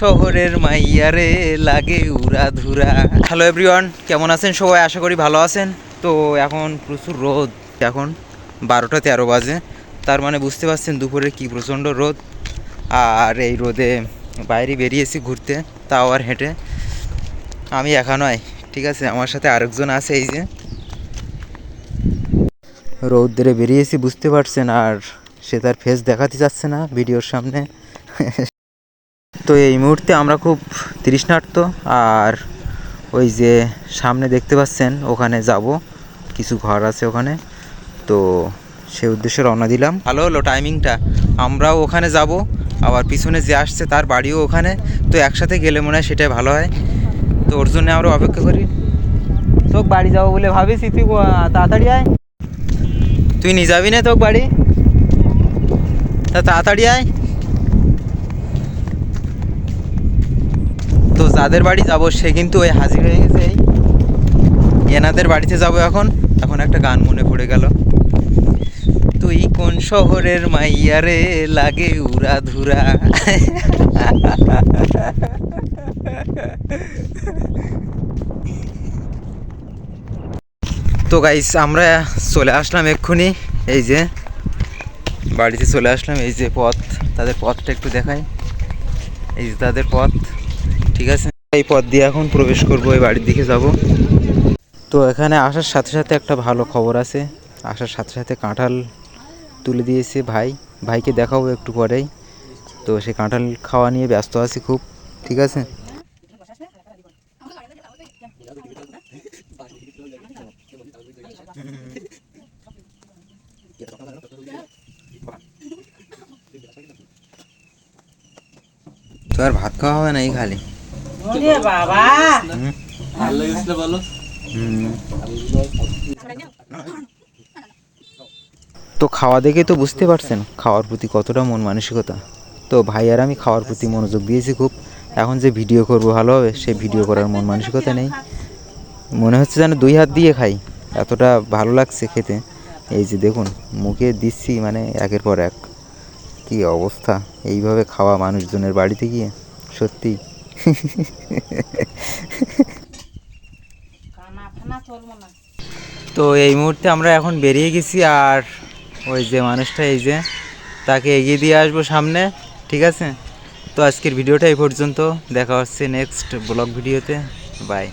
শহরের মাইয়ারে লাগে উড়া ধুরা হ্যালো এভরিওয়ান কেমন আছেন সবাই? আশা করি ভালো আছেন। তো এখন প্রচুর রোদ। এখন বারোটা তেরো বাজে। তার মানে বুঝতে পারছেন দুপুরে কি প্রচণ্ড রোদ। আর এই রোদে বাইরে বেরিয়েছি ঘুরতে, তাও আর হেঁটে। আমি একা নয়, ঠিক আছে? আমার সাথে আরেকজন আছে এই যে। রৌদ্রে বেরিয়েছি, বুঝতে পারছেন? আর সে তার ফেস দেখাতে যাচ্ছে না ভিডিওর সামনে। তো এই মুহূর্তে আমরা খুব তৃষ্ণার্ত, আর ওই যে সামনে দেখতে পাচ্ছেন, ওখানে যাব। কিছু ঘর আছে ওখানে। তো সে উদ্দেশ্যে রওনা দিলাম। ভালো হলো টাইমিংটা আমরাও ওখানে যাব, আবার পিছনে যে আসছে তার বাড়িও ওখানে। তো একসাথে গেলে মনে হয় সেটাই ভালো হয়। তো ওর জন্য আমরা অপেক্ষা করি। তোক বাড়ি যাব বলে ভাবিস তুই তাড়াতাড়ি আয়। তুই নিয়ে যাবি না তোক বাড়ি? তা তাড়াতাড়ি আয়। যাদের বাড়ি যাব, সে কিন্তু ওই হাজির হয়ে গেছে। এই এনাদের বাড়িতে যাব এখন। এখন একটা গান মনে পড়ে গেল। তুই কোন শহরের মাইয়ারে লাগে উড়া ধুরা। তো গাইস আমরা চলে আসলাম এক্ষুনি। এই যে, বাড়িতে চলে আসলাম। এই যে পথ, তাদের পথটা একটু দেখাই। এই যে তাদের পথ, ঠিক আছে? এই পথ দিয়ে এখন প্রবেশ করব, এই বাড়ির দিকে যাব। তো এখানে আসার সাথে সাথে একটা ভালো খবর আছে। আসার সাথে সাথে কাঁঠাল তুলে দিয়েছে ভাই। ভাইকে দেখাবো একটু পরেই। তো সে কাঁঠাল খাওয়া নিয়ে ব্যস্ত আছি খুব, ঠিক আছে? তো আর ভাত খাওয়া হবে না এই খালি। তো খাওয়া দেখে তো বুঝতে পারছেন, খাওয়ার প্রতি কতটা মন মানসিকতা। তো ভাই আর আমি খাওয়ার প্রতি মনোযোগ দিয়েছি খুব। এখন যে ভিডিও করব ভালো হবে সে ভিডিও করার মন মানসিকতা নেই। মনে হচ্ছে যেন দুই হাত দিয়ে খাই, এতটা ভালো লাগছে খেতে। এই যে দেখুন, মুখে দিচ্ছি মানে একের পর এক। কি অবস্থা, এইভাবে খাওয়া মানুষজনের বাড়িতে গিয়ে? সত্যি তো এই মুহূর্তে আমরা এখন বেরিয়ে গেছি আর ওই যে মানুষটা এই যে তাকে এগিয়ে দিয়ে আসব সামনে, ঠিক আছে? তো আজকের ভিডিওটা এই পর্যন্ত। দেখা হচ্ছে নেক্সট ব্লগ ভিডিওতে। বাই